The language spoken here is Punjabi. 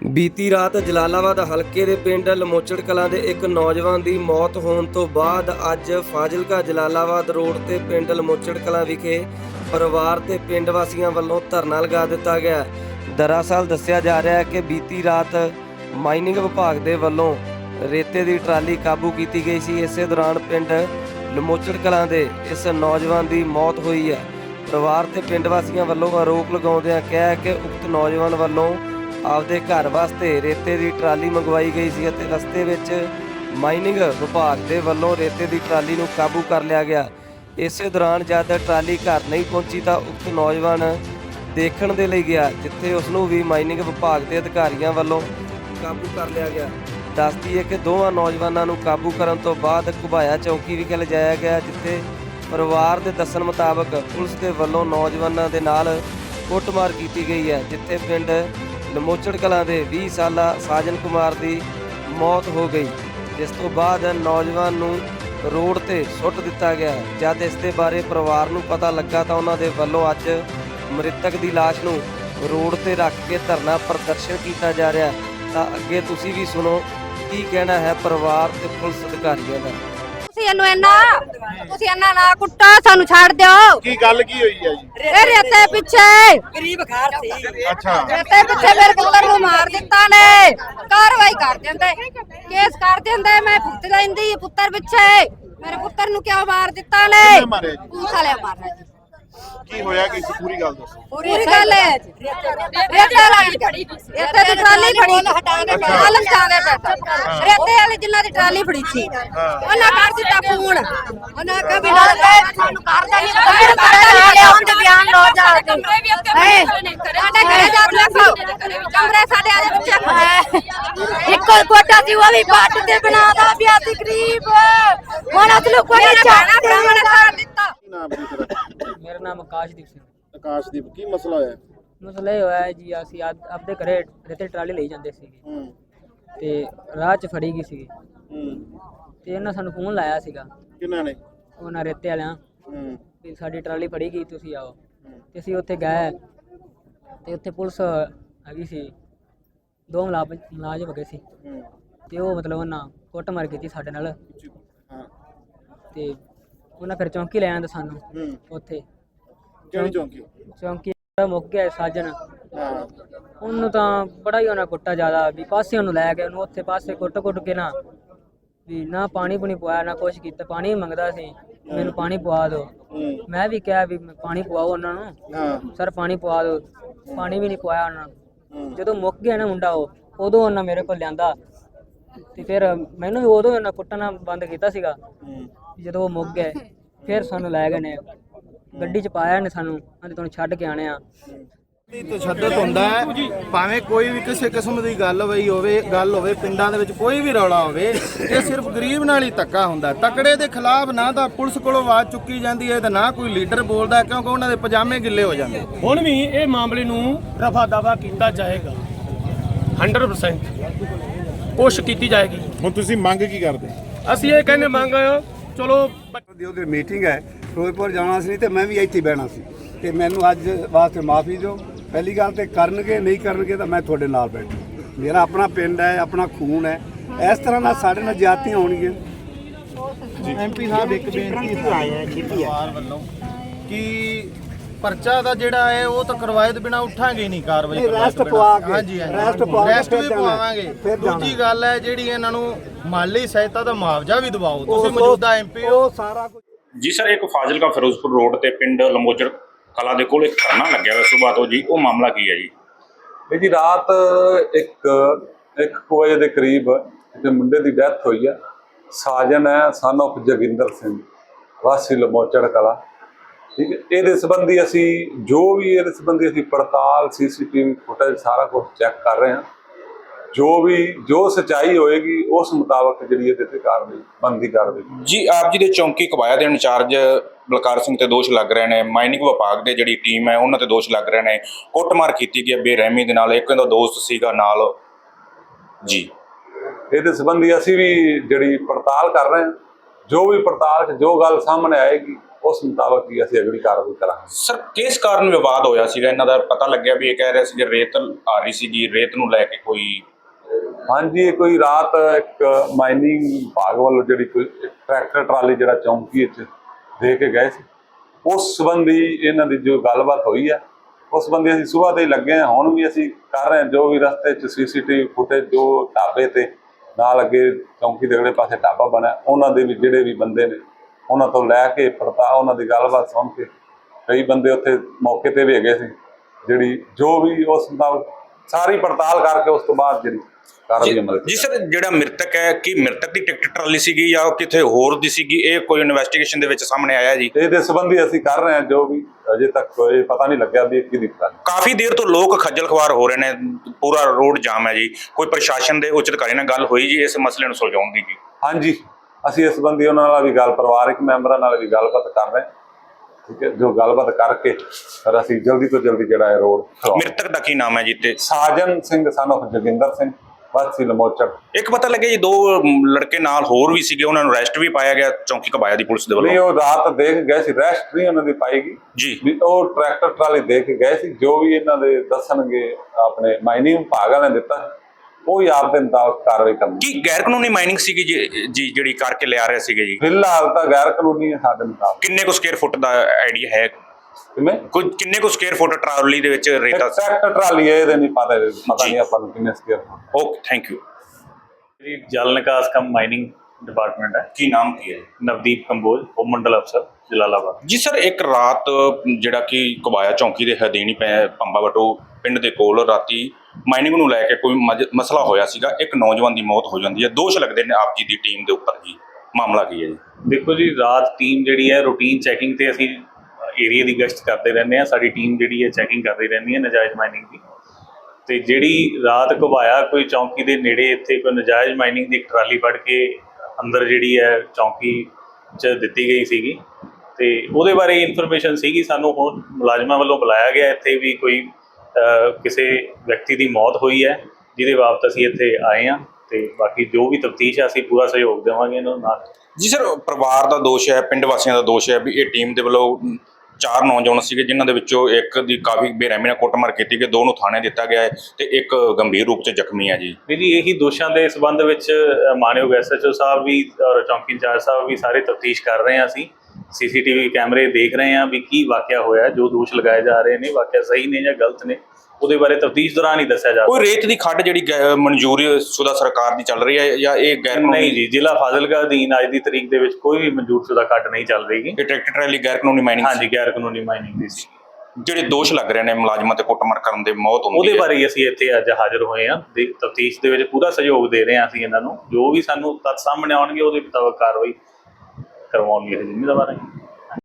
ਬੀਤੀ ਰਾਤ ਜਲਾਲਾਬਾਦ ਹਲਕੇ ਦੇ ਪਿੰਡ ਲਮੋਚੜ ਕਲਾਂ ਦੇ ਇੱਕ ਨੌਜਵਾਨ ਦੀ ਮੌਤ ਹੋਣ ਤੋਂ ਬਾਅਦ ਅੱਜ ਫਾਜ਼ਿਲਕਾ ਜਲਾਲਾਬਾਦ ਰੋਡ ਤੇ ਪਿੰਡ ਲਮੋਚੜ ਕਲਾਂ ਵਿਖੇ ਪਰਿਵਾਰ ਤੇ ਪਿੰਡ ਵਾਸੀਆਂ ਵੱਲੋਂ ਧਰਨਾ ਲਗਾ ਦਿੱਤਾ ਗਿਆ ਦਰਅਸਲ ਦੱਸਿਆ ਜਾ ਰਿਹਾ ਹੈ ਕਿ ਬੀਤੀ ਰਾਤ ਮਾਈਨਿੰਗ ਵਿਭਾਗ ਦੇ ਵੱਲੋਂ ਰੇਤੇ ਦੀ ਟਰਾਲੀ ਕਾਬੂ ਕੀਤੀ ਗਈ ਸੀ। ਇਸੇ ਦੌਰਾਨ ਪਿੰਡ ਲਮੋਚੜ ਕਲਾਂ ਦੇ ਇਸ ਨੌਜਵਾਨ ਦੀ ਮੌਤ ਹੋਈ ਹੈ। ਪਰਿਵਾਰ ਤੇ ਪਿੰਡ ਵਾਸੀਆਂ ਵੱਲੋਂ ਆਰੋਪ ਲਗਾਉਂਦਿਆਂ ਕਿਹਾ ਕਿ ਉਕਤ ਨੌਜਵਾਨ ਵੱਲੋਂ ਆਪਦੇ ਘਰ ਵਾਸਤੇ ਰੇਤੇ ਦੀ ਟਰਾਲੀ ਮੰਗਵਾਈ ਗਈ ਸੀ ਅਤੇ ਰਸਤੇ ਵਿੱਚ ਮਾਈਨਿੰਗ ਵਿਭਾਗ ਦੇ ਵੱਲੋਂ ਰੇਤੇ ਦੀ ਟਰਾਲੀ ਨੂੰ ਕਾਬੂ ਕਰ ਲਿਆ ਗਿਆ। ਇਸੇ ਦੌਰਾਨ ਜਦ ਟਰਾਲੀ ਘਰ ਨਹੀਂ ਪਹੁੰਚੀ ਤਾਂ ਉਕਤ ਨੌਜਵਾਨ ਦੇਖਣ ਦੇ ਲਈ ਗਿਆ, ਜਿੱਥੇ ਉਸ ਨੂੰ ਵੀ ਮਾਈਨਿੰਗ ਵਿਭਾਗ ਦੇ ਅਧਿਕਾਰੀਆਂ ਵੱਲੋਂ ਕਾਬੂ ਕਰ ਲਿਆ ਗਿਆ। ਦੱਸਦੀ ਹੈ ਕਿ ਦੋਵਾਂ ਨੌਜਵਾਨਾਂ ਨੂੰ ਕਾਬੂ ਕਰਨ ਤੋਂ ਬਾਅਦ ਘੁਬਾਇਆ ਚੌਕੀ ਵਿਖੇ ਲਿਜਾਇਆ ਗਿਆ, ਜਿੱਥੇ ਪਰਿਵਾਰ ਦੇ ਦੱਸਣ ਮੁਤਾਬਕ ਪੁਲਿਸ ਦੇ ਵੱਲੋਂ ਨੌਜਵਾਨਾਂ ਦੇ ਨਾਲ ਕੁੱਟਮਾਰ ਕੀਤੀ ਗਈ ਹੈ, ਜਿੱਥੇ ਪਿੰਡ ਨਮੋਚੜ ਕਲਾਂ ਦੇ 20 ਸਾਲਾ ਸਾਜਨ ਕੁਮਾਰ ਦੀ ਮੌਤ ਹੋ ਗਈ, ਜਿਸ ਤੋਂ ਬਾਅਦ ਨੌਜਵਾਨ ਨੂੰ ਰੋਡ ਤੇ ਸੁੱਟ ਦਿੱਤਾ ਗਿਆ। ਜਦ ਇਸ ਦੇ ਬਾਰੇ ਪਰਿਵਾਰ ਨੂੰ ਪਤਾ ਲੱਗਾ ਤਾਂ ਉਹਨਾਂ ਦੇ ਵੱਲੋਂ ਅੱਜ ਮ੍ਰਿਤਕ ਦੀ ਲਾਸ਼ ਨੂੰ ਰੋਡ ਤੇ ਰੱਖ ਕੇ ਧਰਨਾ ਪ੍ਰਦਰਸ਼ਨ ਕੀਤਾ ਜਾ ਰਿਹਾ। ਤਾਂ ਅੱਗੇ ਤੁਸੀਂ ਵੀ ਸੁਣੋ, ਕੀ ਕਹਿਣਾ ਹੈ ਪਰਿਵਾਰ ਤੇ ਪੁਲਿਸ ਅਧਿਕਾਰੀਆਂ ਦਾ? ਇਹਨੂੰ ਇੰਨਾ ਤੁਸੀਂ ਇੰਨਾ ਨਾ ਕੁੱਟੋ ਸਾਨੂੰ ਛੱਡ ਦਿਓ। ਕੀ ਗੱਲ ਕੀ ਹੋਈ ਹੈ ਜੀ? ਇਹ ਰੇਤੇ ਪਿੱਛੇ। ਗਰੀਬ ਘਰ ਸੀ। ਅੱਛਾ। ਰੇਤੇ ਪਿੱਛੇ ਮੇਰੇ ਪੁੱਤਰ ਨੂੰ ਮਾਰ ਦਿੱਤਾ ਨੇ। ਕਾਰਵਾਈ ਕਰ ਦਿੰਦੇ। ਕੇਸ ਕਰ ਦਿੰਦੇ। ਮੈਂ ਭੁਗਤ ਲੈਂਦੀ ਪੁੱਤਰ ਪਿੱਛੇ। ਮੇਰੇ ਪੁੱਤਰ ਨੂੰ ਕਿਉਂ ਮਾਰ ਦਿੱਤਾ ਨੇ? ਕਿਹਨੇ ਮਾਰਿਆ ਜੀ? ਪੁਲਿਸ ਵਾਲੇ ਮਾਰਿਆ ਜੀ ਕੀ ਹੋਇਆ ਕੀ ਪੂਰੀ ਗੱਲ ਦੱਸੋ? ਪੂਰੀ ਗੱਲ ਹੈ ਰੇਤੇ ਵਾਲੀ ਫੜੀ ਰੇਤੇ ਦੀ ਟਰਾਲੀ ਫੜੀ। ਨਾਲ ਲੰਘਾਉਂਦੇ ਪਏ ਰੇਤੇ ਵਾਲੀ ਜਿੰਨਾ ਦੀ ਟਰਾਲੀ ਫੜੀ ਸੀ ਉਹਨਾਂ ਕਰ ਦਿੱਤਾ ਫੋਨ। ਉਹਨਾਂ ਕਹ ਵੀ ਨਾਲ ਸਾਨੂੰ ਕਰਦਾ ਨਹੀਂ ਪਤਾ ਉਹਦੇ ਬਿਆਨ ਲੋ ਜਾ ਕੇ। ਸਾਡੇ ਘਰੇ ਜਾ ਕੇ ਦੇਖੋ ਕਮਰੇ ਸਾਡੇ ਆਲੇ ਵਿੱਚ ਇੱਕੋ ਕੋਟਾ ਸੀ ਉਹ ਵੀ ਪੱਟ ਤੇ ਬਣਾਦਾ ਪਿਆ ਸੀ ਗਰੀਬ। ਹੁਣ ਅਸਲੂ ਕੋਈ ਚਾਹਣਾ ਬ੍ਰਾਹਮਣ ਕਰ ਦਿੱਤਾ। ਕੀ ਨਾਮ ਹੈ ਤੇਰਾ? ਮੇਰਾ ਨਾਮ ਆਕਾਸ਼ਦੀਪ ਸਿੰਘ ਆਕਾਸ਼ਦੀਪ ਕੀ ਮਸਲਾ ਹੋਇਆ? ਮਸਲਾ ਇਹ ਹੋਇਆ ਜੀ ਅਸੀਂ ਆਪ- ਆਪਦੇ ਘਰੇ ਰੇਤੇ ਟਰਾਲੀ ਲਈ ਜਾਂਦੇ ਸੀਗੇ। ਹੂੰ। ਤੇ ਰਾਹ 'ਚ ਫੜੀ ਗਈ ਸੀਗੀ। ਹੂੰ। ਤੇ ਇਹਨਾਂ ਸਾਨੂੰ ਫੋਨ ਲਾਇਆ ਸੀਗਾ। ਕਿੰਨਾ ਨੇ? ਉਹਨਾਂ ਰੇਤੇ ਵਾਲਿਆਂ। ਹੂੰ। ਵੀ ਸਾਡੀ ਟਰਾਲੀ ਫੜੀ ਗਈ ਤੁਸੀਂ ਆਓ। ਹੂੰ। ਤੇ ਅਸੀਂ ਉੱਥੇ ਗਏ। ਤੇ ਉੱਥੇ ਪੁਲਿਸ ਹੈਗੀ ਸੀ। ਦੋ ਮੁਲਾਜ਼ਮ ਮੁਲਾਜ਼ਮ ਹੈਗੇ ਸੀ। ਹੂੰ। ਤੇ ਉਹ ਮਤਲਬ ਉਹਨਾਂ ਕੁੱਟਮਾਰ ਕੀਤੀ ਸਾਡੇ ਨਾਲ। ਹਾਂ। ਤੇ ਉਹਨਾਂ ਫਿਰ ਚੌਂਕੀ ਲੈ ਆਂਦੇ ਸਾਨੂੰ ਹੂੰ। ਉੱਥੇ। ਕਿਹੜੀ ਚੌਂਕੀ ਚੌਂਕੀ? ਦਾ ਮੁੱਕ ਗਿਆ ਸਾਜਨ। ਹਾਂ। ਉਹਨੂੰ ਤਾਂ ਬੜਾ ਹੀ ਉਹਨਾਂ ਕੁੱਟਾ ਜ਼ਿਆਦਾ ਵੀ ਪਾਸੇ ਉਹਨੂੰ ਲੈ ਕੇ ਉਹਨੂੰ ਉੱਥੇ ਪਾਸੇ ਕੁੱਟ-ਕੁੱਟ ਕੇ ਨਾ ਵੀ ਨਾ ਪਾਣੀ ਪੁਣੀ ਪਵਾਇਆ ਨਾ ਕੁਛ ਕੀਤਾ ਪਾਣੀ ਮੰਗਦਾ ਸੀ ਮੈਨੂੰ ਪਾਣੀ ਪਵਾ ਦਿਓ ਹੂੰ। ਮੈਂ ਵੀ ਕਿਹਾ ਵੀ ਪਾਣੀ ਪਵਾਓ ਉਹਨਾਂ ਨੂੰ। ਹਾਂ। ਸਰ ਪਾਣੀ ਪਵਾ ਦਿਓ ਪਾਣੀ ਵੀ ਨਹੀਂ ਪਵਾਇਆ ਉਹਨਾਂ ਨੂੰ। ਜਦੋਂ ਮੁੱਕ ਗਿਆ ਨਾ ਮੁੰਡਾ ਉਹ ਉਦੋਂ ਉਹਨਾਂ ਮੇਰੇ ਕੋਲ ਲਿਆਂਦਾ। ਤੇ ਫਿਰ ਮੈਨੂੰ ਵੀ ਉਦੋਂ ਉਹਨਾਂ ਕੁੱਟਣਾ ਬੰਦ ਕੀਤਾ ਸੀਗਾ। ਜਦੋਂ ਉਹ ਮੁੱਕ ਗਏ ਫਿਰ ਸਾਨੂੰ ਲੈ ਗਏ ਨੇ। ਗੱਡੀ 'ਚ ਪਾਇਆ ਨੇ ਸਾਨੂੰ ਕਹਿੰਦੇ ਤੁਹਾਨੂੰ ਛੱਡ ਕੇ ਆਣੇ ਆ। ਦੀ ਤਸ਼ੱਦਦ ਹੁੰਦਾ ਹੈ ਭਾਵੇਂ ਕੋਈ ਵੀ ਕਿਸੇ ਕਿਸਮ ਦੀ ਗੱਲ ਹੋਈ ਹੋਵੇ ਗੱਲ ਹੋਵੇ ਪਿੰਡਾਂ ਦੇ ਵਿੱਚ ਕੋਈ ਵੀ ਰੌਲਾ ਹੋਵੇ ਇਹ ਸਿਰਫ ਗਰੀਬ ਨਾਲ ਹੀ ਧੱਕਾ ਹੁੰਦਾ। ਤਕੜੇ ਦੇ ਖਿਲਾਫ ਨਾ ਤਾਂ ਪੁਲਿਸ ਕੋਲੋਂ ਆਵਾਜ਼ ਚੁੱਕੀ ਜਾਂਦੀ ਹੈ ਤੇ ਨਾ ਕੋਈ ਲੀਡਰ ਬੋਲਦਾ ਕਿਉਂਕਿ ਉਹਨਾਂ ਦੇ ਪਜਾਮੇ ਗਿੱਲੇ ਹੋ ਜਾਂਦੇ ਹੁਣ ਵੀ ਇਹ ਮਾਮਲੇ ਨੂੰ ਰਫਾ ਦਫਾ ਕੀਤਾ ਜਾਏਗਾ। 100% ਕੋਸ਼ਿਸ਼ ਕੀਤੀ ਜਾਏਗੀ। ਹੁਣ ਤੁਸੀਂ ਮੰਗ ਕੀ ਕਰਦੇ? ਅਸੀਂ ਇਹ ਕਹਿੰਦੇ ਮੰਗ ਚਲੋ ਬ- ਦੀ ਉਹਦੀ ਮੀਟਿੰਗ ਹੈ ਫਿਰੋਜ਼ਪੁਰ ਜਾਣਾ ਸੀ ਤੇ ਮੈਂ ਵੀ ਇੱਥੇ ਹੀ ਬਹਿਣਾ ਸੀ। ਤੇ ਮੈਨੂੰ ਅੱਜ ਵਾਸਤੇ ਮਾਫੀ ਦਿਓ। ਪਹਿਲੀ ਗੱਲ ਤੇ ਕਰਨਗੇ ਨਹੀਂ ਕਰਨਗੇ ਤਾਂ ਮੈਂ ਤੁਹਾਡੇ ਨਾਲ ਬੈਠੂ। ਮੇਰਾ ਆਪਣਾ ਪਿੰਡ ਹੈ ਆਪਣਾ ਖੂਨ ਹੈ। ਇਸ ਤਰ੍ਹਾਂ ਨਾਲ ਸਾਡੇ ਨਾਲ ਜਾਤੀਆਂ ਹੋਣਗੀਆਂ। ਐਮਪੀ ਸਾਹਿਬ ਇੱਕ ਬੇਨਤੀ ਆਏ ਹੈ। ਪਰਿਵਾਰ ਵੱਲੋਂ ਕਿ ਪਰਚਾ ਦਾ ਜਿਹੜਾ ਹੈ ਉਹ ਤਾਂ ਕਰਵਾਏ ਤੋਂ ਬਿਨਾ ਉੱਠਾਂਗੇ ਨਹੀਂ ਕਾਰਵਾਈ ਰੈਸਟ। ਪਵਾ ਕੇ, ਹਾਂਜੀ ਹਾਂਜੀ। ਰੈਸਟ ਪਵਾ ਕੇ ਰੈਸਟ ਵੀ। ਪਵਾਵਾਂਗੇ। ਦੂਜੀ ਗੱਲ ਹੈ ਜਿਹੜੀ ਇਹਨਾਂ ਨੂੰ ਮਾਲੀ ਸਹਾਇਤਾ ਦਾ ਮੁਆਵਜ਼ਾ ਵੀ ਦਿਵਾਓ। ਤੁਸੀਂ ਮੌਜੂਦਾ ਐਮਪੀ ਹੋ। ਉਹ ਸਾਰਾ ਕੁਝ ਜੀ ਸਰ ਇੱਕ ਫਾਜ਼ਿਲਕਾ ਫਿਰੋਜ਼ਪੁਰ ਰੋਡ ਤੇ ਪਿੰਡ ਲੰਬੋਜੜ ਕਲਾ ਦੇ ਕੋਲ ਇੱਕ ਧਰਨਾ ਲੱਗਿਆ ਹੋਇਆ ਸੁਬਾਹ ਤੋਂ ਜੀ ਉਹ ਮਾਮਲਾ ਕੀ ਹੈ ਜੀ? ਇਹ ਜੀ ਰਾਤ ਇੱਕ ਇੱਕ ਕੁ ਵਜੇ ਦੇ ਕਰੀਬ ਇੱਕ ਮੁੰਡੇ ਦੀ ਡੈਥ ਹੋਈ ਹੈ। ਸਾਜਨ ਹੈ son of ਜੋਗਿੰਦਰ ਸਿੰਘ ਵਾਸੀ ਲਮੋਚੜ ਕਲਾ। ਠੀਕ ਹੈ? ਇਹਦੇ ਸੰਬੰਧੀ ਅਸੀਂ ਜੋ ਵੀ ਇਹਦੇ ਸੰਬੰਧੀ ਅਸੀਂ ਪੜਤਾਲ ਸੀਸੀਟੀਵੀ ਫੁਟੇਜ ਸਾਰਾ ਕੁਝ ਚੈੱਕ ਕਰ ਰਹੇ ਹਾਂ। ਜੋ ਵੀ ਜੋ ਸਚਾਈ ਹੋਏਗੀ ਉਸ ਮੁਤਾਬਕ ਜਿਹੜੀ ਇਹਦੇ ਤੇ ਕਾਰਵਾਈ ਬੰਦੀ ਕਾਰਵਾਈ। ਜੀ ਆਪ ਜੀ ਦੇ ਚੌਂਕੀ ਕਬਾਇਆ ਦੇ ਇੰਚਾਰਜ ਬਲਕਾਰ ਸਿੰਘ ਤੇ ਦੋਸ਼ ਲੱਗ ਰਹੇ ਨੇ। ਮਾਈਨਿੰਗ ਵਿਭਾਗ ਦੇ ਜਿਹੜੀ ਟੀਮ ਹੈ ਉਹਨਾਂ ਤੇ ਦੋਸ਼ ਲੱਗ ਰਹੇ ਨੇ। ਕੁੱਟਮਾਰ ਕੀਤੀ ਗਈ ਹੈ ਬੇਰਹਿਮੀ ਦੇ ਨਾਲ। ਇੱਕ ਇਹਦਾ ਦੋਸਤ ਸੀਗਾ ਨਾਲ। ਜੀ। ਇਹਦੇ ਸੰਬੰਧੀ ਅਸੀਂ ਵੀ ਜਿਹੜੀ ਪੜਤਾਲ ਕਰ ਰਹੇ ਹਾਂ। ਜੋ ਵੀ ਪੜਤਾਲ 'ਚ ਜੋ ਗੱਲ ਸਾਹਮਣੇ ਆਏਗੀ ਉਸ ਮੁਤਾਬਕ ਹੀ ਅਸੀਂ ਅਗਲੀ ਕਾਰਵਾਈ ਕਰਾਂਗੇ। ਸਰ ਕਿਸ ਕਾਰਨ ਵਿਵਾਦ ਹੋਇਆ ਸੀਗਾ? ਇਹਨਾਂ ਦਾ ਪਤਾ ਲੱਗਿਆ ਵੀ ਇਹ ਕਹਿ ਰਿਹਾ ਸੀ ਕਿ ਰੇਤ ਆ ਰਹੀ ਸੀਗੀ ਰੇਤ ਨੂੰ ਲੈ ਕੇ ਕੋਈ ਹਾਂਜੀ ਇਹ ਕੋਈ ਰਾਤ ਇੱਕ ਮਾਈਨਿੰਗ ਵਿਭਾਗ ਵੱਲੋਂ ਜਿਹੜੀ ਕੋਈ ਟਰੈਕਟਰ ਟਰਾਲੀ ਜਿਹੜਾ ਚੌਂਕੀ ਵਿੱਚ ਦੇ ਕੇ ਗਏ ਸੀ ਉਸ ਸੰਬੰਧੀ ਇਹਨਾਂ ਦੀ ਜੋ ਗੱਲਬਾਤ ਹੋਈ ਹੈ ਉਸ ਸੰਬੰਧੀ ਅਸੀਂ ਸਵੇਰ ਤੇ ਹੀ ਲੱਗੇ ਹਾਂ। ਹੁਣ ਵੀ ਅਸੀਂ ਕਰ ਰਹੇ ਹਾਂ ਜੋ ਵੀ ਰਸਤੇ 'ਚ ਸੀਸੀਟੀਵੀ ਫੁਟੇਜ ਜੋ ਢਾਬੇ ਤੇ ਨਾਲ ਅੱਗੇ ਚੌਂਕੀ ਦੇ ਅਗਲੇ ਪਾਸੇ ਢਾਬਾ ਬਣਿਆ ਉਹਨਾਂ ਦੇ ਵੀ ਜਿਹੜੇ ਵੀ ਬੰਦੇ ਨੇ, ਉਹਨਾਂ ਤੋਂ ਲੈ ਕੇ ਪੜਤਾ ਉਹਨਾਂ ਦੀ ਗੱਲਬਾਤ ਸੁਣ ਕੇ, ਕਈ ਬੰਦੇ ਉੱਥੇ ਮੌਕੇ ਤੇ ਵੀ ਹੈਗੇ ਸੀ, ਜਿਹੜੀ ਜੋ ਵੀ ਉਸ ਨਾਲ ਸਾਰੀ ਪੜਤਾਲ ਕਰਕੇ ਉਸ ਤੋਂ ਬਾਅਦ ਜਿਹੜੀ ਕਾਰਵਾਈ ਅਮਲ ਜੀ ਸਰ ਜਿਹੜਾ ਮ੍ਰਿਤਕ ਹੈ ਕੀ ਮ੍ਰਿਤਕ ਦੀ ਟਿਕਟ ਟਰਾਲੀ ਸੀਗੀ ਜਾਂ ਉਹ ਕਿਤੇ ਹੋਰ ਦੀ ਸੀਗੀ? ਇਹ ਕੋਈ ਇਨਵੈਸਟੀਗੇਸ਼ਨ ਦੇ ਵਿੱਚ ਸਾਹਮਣੇ ਆਇਆ ਜੀ? ਇਹਦੇ ਸੰਬੰਧੀ ਅਸੀਂ ਕਰ ਰਹੇ ਹਾਂ ਜੋ ਵੀ ਅਜੇ ਤੱਕ ਇਹ ਪਤਾ ਨਹੀਂ ਲੱਗਿਆ ਵੀ ਕਿਹਦੀ ਟਰਾਲੀ ਕਾਫੀ ਦੇਰ ਤੋਂ ਲੋਕ ਖੱਜਲ ਖਵਾਰ ਹੋ ਰਹੇ ਨੇ ਪੂਰਾ ਰੋਡ ਜਾਮ ਹੈ ਜੀ। ਕੋਈ ਪ੍ਰਸ਼ਾਸਨ ਦੇ ਉੱਚ ਅਧਿਕਾਰੀ ਨਾਲ ਗੱਲ ਹੋਈ ਜੀ ਇਸ ਮਸਲੇ ਨੂੰ ਸੁਲਝਾਉਣ ਦੀ ਜੀ? ਹਾਂਜੀ ਅਸੀਂ ਇਸ ਸੰਬੰਧੀ ਉਹਨਾਂ ਨਾਲ ਵੀ ਗੱਲ ਪਰਿਵਾਰਕ ਮੈਂਬਰਾਂ ਨਾਲ ਵੀ ਗੱਲਬਾਤ ਕਰ ਰਹੇ ਹਾਂ। ਠੀਕ ਹੈ? ਜੋ ਗੱਲਬਾਤ ਕਰਕੇ ਫਿਰ ਅਸੀਂ ਜਲਦੀ ਤੋਂ ਜਲਦੀ ਜਿਹੜਾ ਹੈ ਰੋਡ ਮ੍ਰਿਤਕ ਦਾ ਕੀ ਨਾਮ ਹੈ ਜੀ ਤੇ? ਸਾਜਨ ਸਿੰਘ son of ਜੋਗਿੰਦਰ ਸਿੰਘ ਵਾਸੀ ਲਮੋਚੜ। ਇੱਕ ਪਤਾ ਲੱਗਿਆ ਜੀ ਦੋ ਲੜਕੇ ਨਾਲ ਹੋਰ ਵੀ ਸੀਗੇ ਉਹਨਾਂ ਨੂੰ ਅਰੈਸਟ ਵੀ ਪਾਇਆ ਗਿਆ ਚੌਂਕੀ ਕਬਾਇਆ ਦੀ ਪੁਲਿਸ ਦੇ ਨਹੀਂ ਵੱਲੋਂ ਉਹ ਰਾਤ ਦੇਖ ਗਏ ਸੀ ਰੈਸਟ ਨਹੀਂ ਉਹਨਾਂ ਦੀ ਪਾਏਗੀ ਜੀ। ਵੀ ਉਹ ਟਰੈਕਟਰ ਟਰਾਲੀ ਦੇ ਕੇ ਗਏ ਸੀ ਜੋ ਵੀ ਇਹਨਾਂ ਦੇ ਦੱਸਣਗੇ ਆਪਣੇ ਮਾਈਨਿੰਗ ਵਿਭਾਗ ਵਾਲਿਆਂ ਨੇ ਦਿੱਤਾ। ਉਹ ਆਪ ਦੇ ਮੁਤਾਬਕ ਕਾਰਵਾਈ ਕਰਨੀ। ਕੀ ਗੈਰ ਕਾਨੂੰਨੀ ਮਾਈਨਿੰਗ ਸੀਗੀ ਜੀ ਜੀ ਜਿਹੜੀ ਕਰਕੇ ਲਿਆ ਰਹੇ ਸੀਗੇ ਜੀ? ਫਿਲਹਾਲ ਤਾਂ ਗੈਰ ਕਾਨੂੰਨੀ ਹੈ ਸਾਡੇ ਮੁਤਾਬਕ। ਕਿੰਨੇ ਕੁ ਸਕੁਅਰ ਫੁੱਟ ਦਾ ਆਈਡੀਆ ਹੈ? ਕਿਵੇਂ? ਕੋਈ ਕਿੰਨੇ ਕੁ ਸਕੁਅਰ ਫੁੱਟ ਟਰਾਲੀ ਦੇ ਵਿੱਚ ਰੇਤਾ? ਟਰੈਕਟਰ ਟਰਾਲੀ ਹੈ, ਇਹਦੇ ਨਹੀਂ ਪਤਾ ਪਤਾ ਜੀ। ਨਹੀਂ ਆਪਾਂ ਨੂੰ ਕਿੰਨੇ ਸਕੇਅਰ ਓਕੇ ਥੈਂਕ ਯੂ ਜੀ ਜਲ ਨਿਕਾਸ ਕਮ ਮਾਈਨਿੰਗ ਡਿਪਾਰਟਮੈਂਟ ਹੈ। ਕੀ ਨਾਮ ਕੀ ਹੈ? ਨਵਦੀਪ ਕੰਬੋਜ ਉਪ ਮੰਡਲ ਅਫਸਰ ਜਲਾਲਾਬਾਦ। ਜੀ ਸਰ ਇੱਕ ਰਾਤ ਜਿਹੜਾ ਕਿ ਕਬਾਇਆ ਚੌਂਕੀ ਦੇ ਹਦੀਨੀ ਪੈ ਪੰਬਾ ਬਟੋ ਪਿੰਡ ਦੇ ਕੋਲ ਰਾਤੀ ਮਾਈਨਿੰਗ ਨੂੰ ਲੈ ਕੇ ਕੋਈ ਮਜ- ਮਸਲਾ ਹੋਇਆ ਸੀਗਾ, ਇੱਕ ਨੌਜਵਾਨ ਦੀ ਮੌਤ ਹੋ ਜਾਂਦੀ ਹੈ, ਦੋਸ਼ ਲੱਗਦੇ ਨੇ ਆਪ ਜੀ ਦੀ ਟੀਮ ਦੇ ਉੱਪਰ ਜੀ, ਮਾਮਲਾ ਕੀ ਹੈ ਜੀ? ਦੇਖੋ ਜੀ, ਰਾਤ ਟੀਮ ਜਿਹੜੀ ਹੈ ਰੂਟੀਨ ਚੈਕਿੰਗ ਤੇ ਅਸੀਂ ਏਰੀਆ ਦੀ ਗਸ਼ਤ ਕਰਦੇ ਰਹਿੰਦੇ ਆ ਸਾਡੀ ਟੀਮ ਜਿਹੜੀ ਹੈ ਚੈਕਿੰਗ ਕਰਦੀ ਰਹਿੰਦੀ ਹੈ ਨਜਾਇਜ਼ ਮਾਈਨਿੰਗ ਦੀ। ਤੇ ਜਿਹੜੀ ਰਾਤ ਘੁਬਾਇਆ ਕੋਈ ਚੌਂਕੀ ਦੇ ਨੇੜੇ ਇੱਥੇ ਕੋਈ ਨਜਾਇਜ਼ ਮਾਈਨਿੰਗ ਦੀ ਇੱਕ ਟਰਾਲੀ ਫੜ ਕੇ ਅੰਦਰ ਜਿਹੜੀ ਹੈ, ਚੌਂਕੀ 'ਚ ਦਿੱਤੀ ਗਈ ਸੀਗੀ। ਤੇ ਉਹਦੇ ਬਾਰੇ ਇਨਫੋਰਮੇਸ਼ਨ ਸੀਗੀ ਸਾਨੂੰ, ਹੁਣ ਮੁਲਾਜ਼ਮਾਂ ਵੱਲੋਂ ਬੁਲਾਇਆ ਗਿਆ, ਇੱਥੇ ਵੀ ਕੋਈ ਕਿਸੇ ਵਿਅਕਤੀ ਦੀ ਮੌਤ ਹੋਈ ਹੈ ਜਿਹਦੇ ਬਾਬਤ ਅਸੀਂ ਇੱਥੇ ਆਏ ਹਾਂ ਤੇ ਬਾਕੀ ਜੋ ਵੀ ਤਫਤੀਸ਼ ਹੈ ਅਸੀਂ ਪੂਰਾ ਸਹਿਯੋਗ ਦੇਵਾਂਗੇ ਇਹਨਾਂ ਨਾਲ। ਜੀ ਸਰ ਪਰਿਵਾਰ ਦਾ ਦੋਸ਼ ਹੈ ਪਿੰਡ ਵਾਸੀਆਂ ਦਾ ਦੋਸ਼ ਹੈ ਵੀ ਇਹ ਟੀਮ ਦੇ ਵੱਲੋਂ ਚਾਰ ਨੌਜਵਾਨ ਸੀਗੇ ਜਿਨ੍ਹਾਂ ਦੇ ਵਿੱਚੋਂ ਇੱਕ ਦੀ ਕਾਫੀ ਬੇਰਹਿਮੀ ਨਾਲ ਕੁੱਟਮਾਰ ਕੀਤੀ ਗਈ ਦੋ ਨੂੰ ਥਾਣੇ ਦਿੱਤਾ ਗਿਆ ਹੈ ਤੇ ਇੱਕ ਗੰਭੀਰ ਰੂਪ 'ਚ ਜ਼ਖਮੀ ਹੈ ਜੀ। ਵੀ ਜੀ ਇਹੀ ਦੋਸ਼ਾਂ ਦੇ ਸਬੰਧ ਵਿੱਚ ਮਾਨਯੋਗ ਐਸਐਚਓ ਸਾਹਿਬ ਵੀ ਔਰ ਚੌਂਕੀ ਇੰਚਾਰਜ ਸਾਹਿਬ ਵੀ ਸਾਰੇ ਤਫਤੀਸ਼ ਕਰ ਰਹੇ ਹਾਂ ਅਸੀਂ। ਸੀਸੀਟੀਵੀ ਕੈਮਰੇ ਦੇਖ ਰਹੇ ਹਾਂ ਵੀ ਕੀ ਵਾਕਿਆ ਹੋਇਆ ਜੋ ਦੋਸ਼ ਲਗਾਏ ਜਾ ਰਹੇ ਨੇ ਵਾਕਿਆ ਸਹੀ ਨੇ ਜਾਂ ਗਲਤ ਨੇ ਉਹਦੇ ਬਾਰੇ ਤਫਤੀਸ਼ ਦੌਰਾਨ ਹੀ ਦੱਸਿਆ ਜਾ ਕੋਈ ਰੇਤ ਦੀ ਖੱਡ ਜਿਹੜੀ ਗੈ- ਮਨਜ਼ੂਰੀ ਸ਼ੁਦਾ ਸਰਕਾਰ ਦੀ ਚੱਲ ਰਹੀ ਹੈ ਜਾਂ ਇਹ ਗੈਰ ਨਹੀਂ ਜੀ ਜ਼ਿਲ੍ਹਾ ਫਾਜ਼ਿਲਕਾ ਅਧੀਨ ਅੱਜ ਦੀ ਤਰੀਕ ਦੇ ਵਿੱਚ ਕੋਈ ਵੀ ਮਨਜ਼ੂਰਸ਼ੁਦਾ ਕੱਟ ਨਹੀਂ ਚੱਲ ਰਹੀਗੀ ਇਹ ਟਰੈਕਟਰ ਟਰਾਲੀ ਗੈਰ ਕਾਨੂੰਨੀ ਮਾਈਨਿੰਗ ਹਾਂਜੀ ਗੈਰ ਕਾਨੂੰਨੀ ਮਾਈਨਿੰਗ ਦੀ ਸੀ। ਜਿਹੜੇ ਦੋਸ਼ ਲੱਗ ਰਹੇ ਨੇ ਮੁਲਾਜ਼ਮਾਂ ਤੇ ਕੁੱਟਮਾਰ ਕਰਨ ਦੇ ਮੌਤ ਹੁੰਦੀ ਉਹਦੇ ਹੈ। ਬਾਰੇ ਹੀ ਅਸੀਂ ਇੱਥੇ ਅੱਜ ਹਾਜ਼ਰ ਹੋਏ ਹਾਂ। ਤਫਤੀਸ਼ ਦੇ ਵਿੱਚ ਪੂਰਾ ਸਹਿਯੋਗ ਦੇ ਰਹੇ ਹਾਂ ਅਸੀਂ ਇਹਨਾਂ ਨੂੰ। ਜੋ ਵੀ ਸਾਨੂੰ ਤੱਥ ਸਾਹਮਣੇ ਆਉਣਗੇ ਉਹਦੇ ਮੁਤਾਬਕ ਕਾਰਵਾਈ ਕਰਵਾਉਣ ਦੀ ਅਸੀਂ ਜ਼ਿੰਮੇਵਾਰ ਹਾਂ